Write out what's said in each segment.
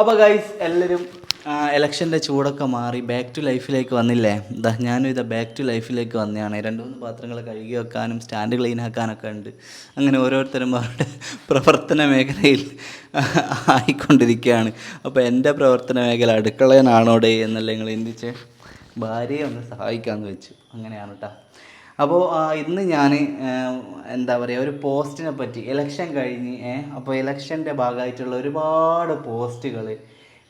അപ്പോൾ ഗൈസ് എല്ലാവരും ഇലക്ഷന്റെ ചൂടൊക്കെ മാറി ബാക്ക് ടു ലൈഫിലേക്ക് വന്നില്ലേ? എന്താ ഞാനും ഇതാ ബാക്ക് ടു ലൈഫിലേക്ക് വന്നതാണ്. രണ്ട് മൂന്ന് പാത്രങ്ങൾ കഴുകി വെക്കാനും സ്റ്റാൻഡ് ക്ലീൻ ആക്കാനൊക്കെ ഉണ്ട്. അങ്ങനെ ഓരോരുത്തരും അവരുടെ പ്രവർത്തന മേഖലയിൽ ആയിക്കൊണ്ടിരിക്കുകയാണ്. അപ്പോൾ എന്റെ പ്രവർത്തന മേഖല അടുക്കളയനാണോടെ എന്നല്ല നിങ്ങൾ എന്തിച്ച് ഭാര്യയെ ഒന്ന് സഹായിക്കാമെന്ന് വെച്ചു. അങ്ങനെയാണ് കേട്ടോ അപ്പോൾ ഇന്ന് ഞാൻ എന്താ പറയുക ഒരു പോസ്റ്റിനെ പറ്റി ഇലക്ഷൻ കഴിഞ്ഞ് അപ്പോൾ ഇലക്ഷന്റെ ഭാഗമായിട്ടുള്ള ഒരുപാട് പോസ്റ്റുകൾ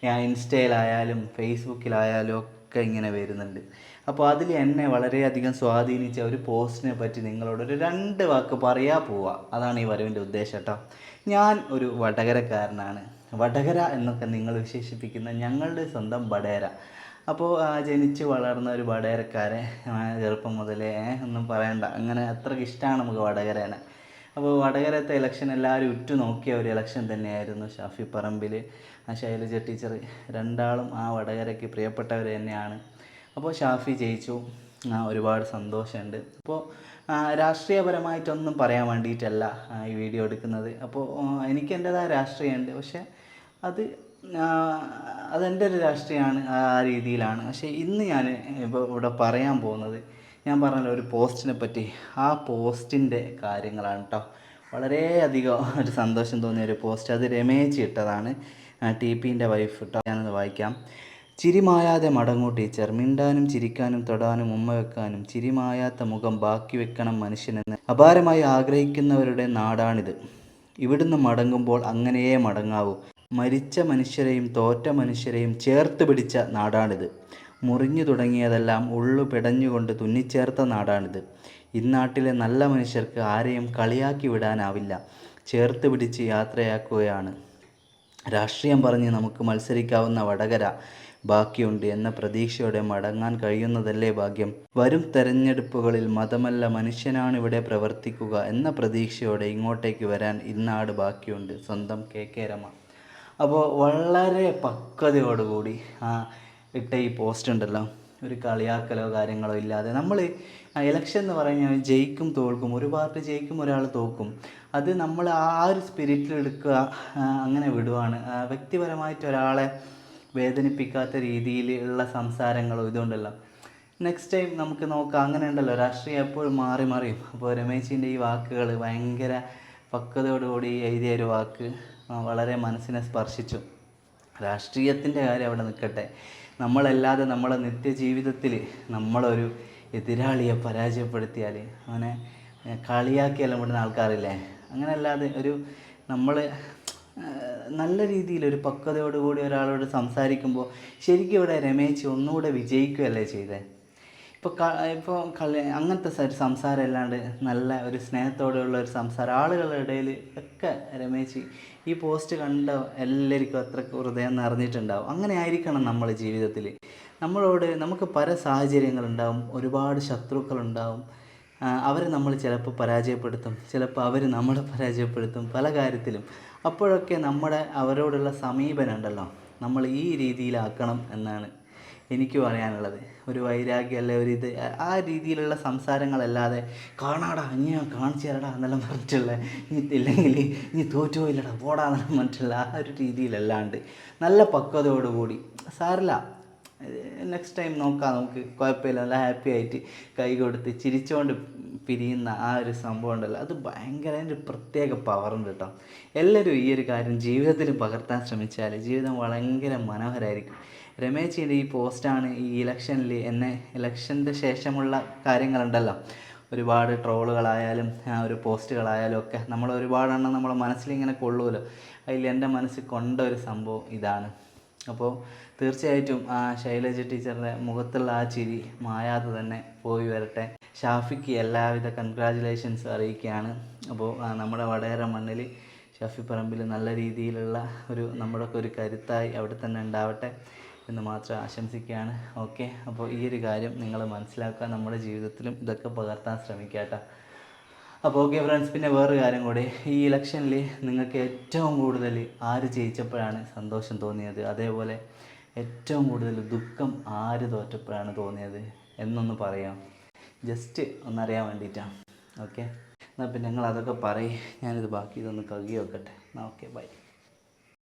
ഞാൻ ഇൻസ്റ്റയിലായാലും ഫേസ്ബുക്കിലായാലും ഒക്കെ ഇങ്ങനെ വരുന്നുണ്ട്. അപ്പോൾ അതിൽ എന്നെ വളരെയധികം സ്വാധീനിച്ച ഒരു പോസ്റ്റിനെ പറ്റി നിങ്ങളോട് ഒരു രണ്ട് വാക്ക് പറയാ പോവുക അതാണ് ഈ വരവിന്റെ ഉദ്ദേശം കേട്ടോ. ഞാൻ ഒരു വടകരക്കാരനാണ്. വടകര എന്നൊക്കെ നിങ്ങൾ വിശേഷിപ്പിക്കുന്ന ഞങ്ങളുടെ സ്വന്തം വടകര. അപ്പോൾ ജനിച്ച് വളർന്ന ഒരു വടകരക്കാരെ ചെറുപ്പം മുതലേ ഒന്നും പറയണ്ട. അങ്ങനെ അത്രയ്ക്ക് ഇഷ്ടമാണ് നമുക്ക് വടകരേനെ. അപ്പോൾ വടകരത്തെ ഇലക്ഷൻ എല്ലാവരും ഉറ്റു നോക്കിയ ഒരു ഇലക്ഷൻ തന്നെയായിരുന്നു ഷാഫി പറമ്പിൽ ആ ശൈലജ ടീച്ചർ രണ്ടാളും ആ വടകരയ്ക്ക് പ്രിയപ്പെട്ടവർ തന്നെയാണ്. അപ്പോൾ ഷാഫി ജയിച്ചു. ഒരുപാട് സന്തോഷമുണ്ട്. അപ്പോൾ രാഷ്ട്രീയപരമായിട്ടൊന്നും പറയാൻ വേണ്ടിയിട്ടല്ല ഈ വീഡിയോ എടുക്കുന്നത്. അപ്പോൾ എനിക്ക് എന്റെതായ രാഷ്ട്രീയമുണ്ട്. പക്ഷേ അത് അതെന്റെ ഒരു രാഷ്ട്രീയമാണ് ആ രീതിയിലാണ്. പക്ഷേ ഇന്ന് ഞാൻ ഇപ്പോൾ ഇവിടെ പറയാൻ പോകുന്നത് ഞാൻ പറഞ്ഞല്ലോ ഒരു പോസ്റ്റിനെ പറ്റി. ആ പോസ്റ്റിന്റെ കാര്യങ്ങളാണ് കേട്ടോ വളരെയധികം ഒരു സന്തോഷം തോന്നിയ ഒരു പോസ്റ്റ്. അത് രമേശ് ഇട്ടതാണ് ടി പിന്റെ വൈഫ് കേട്ടോ ഞാനത് വായിക്കാം. ചിരിമായാതെ മടങ്ങൂ ടീച്ചർ. മിണ്ടാനും ചിരിക്കാനും തൊടാനും ഉമ്മ വെക്കാനും ചിരിമായാത്ത മുഖം ബാക്കി വെക്കണം മനുഷ്യനെന്ന്. അപാരമായി ആഗ്രഹിക്കുന്നവരുടെ നാടാണിത്. ഇവിടുന്ന് മടങ്ങുമ്പോൾ അങ്ങനെയേ മടങ്ങാവൂ. മരിച്ച മനുഷ്യരെയും തോറ്റ മനുഷ്യരെയും ചേർത്ത് പിടിച്ച നാടാണിത്. മുറിഞ്ഞു തുടങ്ങിയതെല്ലാം ഉള്ളു പിടഞ്ഞുകൊണ്ട് തുന്നിച്ചേർത്ത നാടാണിത്. ഇന്നാട്ടിലെ നല്ല മനുഷ്യർക്ക് ആരെയും കളിയാക്കി വിടാനാവില്ല. ചേർത്ത് പിടിച്ച് യാത്രയാക്കുകയാണ്. രാഷ്ട്രീയം പറഞ്ഞ് നമുക്ക് മത്സരിക്കാവുന്ന വടകര ബാക്കിയുണ്ട് എന്ന പ്രതീക്ഷയോടെ മടങ്ങാൻ കഴിയുന്നതല്ലേ ഭാഗ്യം. വരും തെരഞ്ഞെടുപ്പുകളിൽ മതമല്ല മനുഷ്യനാണ് ഇവിടെ പ്രവർത്തിക്കുക എന്ന പ്രതീക്ഷയോടെ ഇങ്ങോട്ടേക്ക് വരാൻ ഇന്നാട് ബാക്കിയുണ്ട്. സ്വന്തം കെ കെ രമ. അപ്പോൾ വളരെ പക്വതയോടുകൂടി ആ ഇട്ട ഈ പോസ്റ്റ് ഉണ്ടല്ലോ. ഒരു കളിയാക്കലോ കാര്യങ്ങളോ ഇല്ലാതെ നമ്മൾ ഇലക്ഷൻ എന്ന് പറഞ്ഞാൽ ജയിക്കും തോൽക്കും ഒരു പാർട്ടി ജയിക്കും ഒരാൾ തോക്കും. അത് നമ്മൾ ആ ഒരു സ്പിരിറ്റിൽ എടുക്കുക അങ്ങനെ വിടുവാണ്. വ്യക്തിപരമായിട്ട് ഒരാളെ വേദനിപ്പിക്കാത്ത രീതിയിലുള്ള സംസാരങ്ങളോ ഇതുകൊണ്ടല്ല. നെക്സ്റ്റ് ടൈം നമുക്ക് നോക്കാം. അങ്ങനെ ഉണ്ടല്ലോ രാഷ്ട്രീയം എപ്പോഴും മാറി മറിയും. അപ്പോൾ രമേശിന്റെ ഈ വാക്കുകൾ ഭയങ്കര പക്വതയോടുകൂടി എഴുതിയ ഒരു വാക്ക് വളരെ മനസ്സിനെ സ്പർശിച്ചു. രാഷ്ട്രീയത്തിന്റെ കാര്യം അവിടെ നിൽക്കട്ടെ. നമ്മളല്ലാതെ നമ്മളെ നിത്യജീവിതത്തിൽ നമ്മളൊരു എതിരാളിയെ പരാജയപ്പെടുത്തിയാൽ അവനെ കളിയാക്കിയെല്ലാം വിടുന്ന ആൾക്കാരില്ലേ? അങ്ങനെയല്ലാതെ ഒരു നമ്മൾ നല്ല രീതിയിൽ ഒരു പക്വതയോടുകൂടി ഒരാളോട് സംസാരിക്കുമ്പോൾ ശരിക്കും ഇവിടെ രമേശ് ഒന്നുകൂടെ വിജയിക്കുകയല്ലേ ചെയ്തത് ഇപ്പോൾ ക ഇപ്പോൾ കളി അങ്ങനത്തെ ഒരു സംസാരം അല്ലാണ്ട് നല്ല ഒരു സ്നേഹത്തോടെയുള്ള ഒരു സംസാരം. ആളുകളുടെ ഇടയിൽ ഒക്കെ രമേശ് ഈ പോസ്റ്റ് കണ്ട എല്ലാവർക്കും അത്രയ്ക്ക് ഹൃദയം നിറഞ്ഞിട്ടുണ്ടാവും. അങ്ങനെ ആയിരിക്കണം നമ്മൾ ജീവിതത്തിൽ നമ്മളോട് നമുക്ക് പല സാഹചര്യങ്ങളുണ്ടാവും. ഒരുപാട് ശത്രുക്കളുണ്ടാവും. അവരെ നമ്മൾ ചിലപ്പോൾ പരാജയപ്പെടുത്തും ചിലപ്പോൾ അവർ നമ്മളെ പരാജയപ്പെടുത്തും പല കാര്യത്തിലും. അപ്പോഴൊക്കെ നമ്മുടെ അവരോടുള്ള സമീപനം ഉണ്ടല്ലോ നമ്മൾ ഈ രീതിയിലാക്കണം എന്നാണ് എനിക്ക് പറയാനുള്ളത്. ഒരു വൈരാഗ്യം അല്ലെ ഒരു ഇത് ആ- രീതിയിലുള്ള സംസാരങ്ങളല്ലാതെ കാണാടാ ഞാൻ കാണിച്ചു തരടാ എന്നെല്ലാം പറഞ്ഞിട്ടുള്ള ഇനി ഇല്ലെങ്കിൽ നീ തോറ്റോ ഇല്ലടാ പോടാ എന്നെല്ലാം പറഞ്ഞിട്ടുള്ള ആ ഒരു രീതിയിലല്ലാണ്ട് നല്ല പക്വതയോടുകൂടി. സാറില്ല നെക്സ്റ്റ് ടൈം നോക്കാം. നമുക്ക് കുഴപ്പമില്ല. നല്ല ഹാപ്പി ആയിട്ട് കൈ കൊടുത്ത് ചിരിച്ചുകൊണ്ട് പിരിയുന്ന ആ ഒരു സംഭവം ഉണ്ടല്ലോ. അത് ഭയങ്കര ഒരു പ്രത്യേക പവറുണ്ട് കേട്ടോ. എല്ലാവരും ഈ ഒരു കാര്യം ജീവിതത്തിൽ പകർത്താൻ ശ്രമിച്ചാൽ ജീവിതം ഭയങ്കര മനോഹരമായിരിക്കും രമേശിന്റെ ഈ പോസ്റ്റാണ് ഈ ഇലക്ഷനിൽ എന്നെ ഇലക്ഷന്റെ ശേഷമുള്ള കാര്യങ്ങളുണ്ടല്ലോ. ഒരുപാട് ട്രോളുകളായാലും ഒരു പോസ്റ്റുകളായാലും ഒക്കെ നമ്മൾ ഒരുപാടെണ്ണം നമ്മളെ മനസ്സിലിങ്ങനെ കൊള്ളുമല്ലോ അതിൽ എന്റെ മനസ്സിൽ കൊണ്ട ഒരു സംഭവം ഇതാണ്. അപ്പോൾ തീർച്ചയായിട്ടും ആ ശൈലജ ടീച്ചറുടെ മുഖത്തുള്ള ആ ചിരി മായാതെ തന്നെ പോയി വരട്ടെ. ഷാഫിക്ക് എല്ലാവിധ കൺഗ്രാജുലേഷൻസ് അറിയിക്കുകയാണ്. അപ്പോൾ നമ്മുടെ വടകര മണ്ണിൽ ഷാഫി പറമ്പിൽ നല്ല രീതിയിലുള്ള ഒരു നമ്മുടെയൊക്കെ ഒരു കരുത്തായി അവിടെ തന്നെ ഉണ്ടാവട്ടെ എന്ന് മാത്രം ആശംസിക്കുകയാണ്. ഓക്കെ അപ്പോൾ ഈ ഒരു കാര്യം നിങ്ങൾ മനസ്സിലാക്കുക. നമ്മുടെ ജീവിതത്തിലും ഇതൊക്കെ പകർത്താൻ ശ്രമിക്കുക കേട്ടോ. അപ്പോൾ ഓക്കെ ഫ്രണ്ട്സ് പിന്നെ വേറൊരു കാര്യം കൂടി. ഈ ഇലക്ഷനിൽ നിങ്ങൾക്ക് ഏറ്റവും കൂടുതൽ ആര് ജയിച്ചപ്പോഴാണ് സന്തോഷം തോന്നിയത്? അതേപോലെ ഏറ്റവും കൂടുതൽ ദുഃഖം ആര് തോറ്റപ്പോഴാണ് തോന്നിയത്? എന്നൊന്ന് പറയാം. ജസ്റ്റ് ഒന്നറിയാൻ വേണ്ടിയിട്ടാണ് ഓക്കെ എന്നാൽ പിന്നെ നിങ്ങൾ അതൊക്കെ പറയും. ഞാനിത് ബാക്കി ഇതൊന്ന് കഴുകി വെക്കട്ടെ. എന്നാൽ ഓക്കെ ബൈ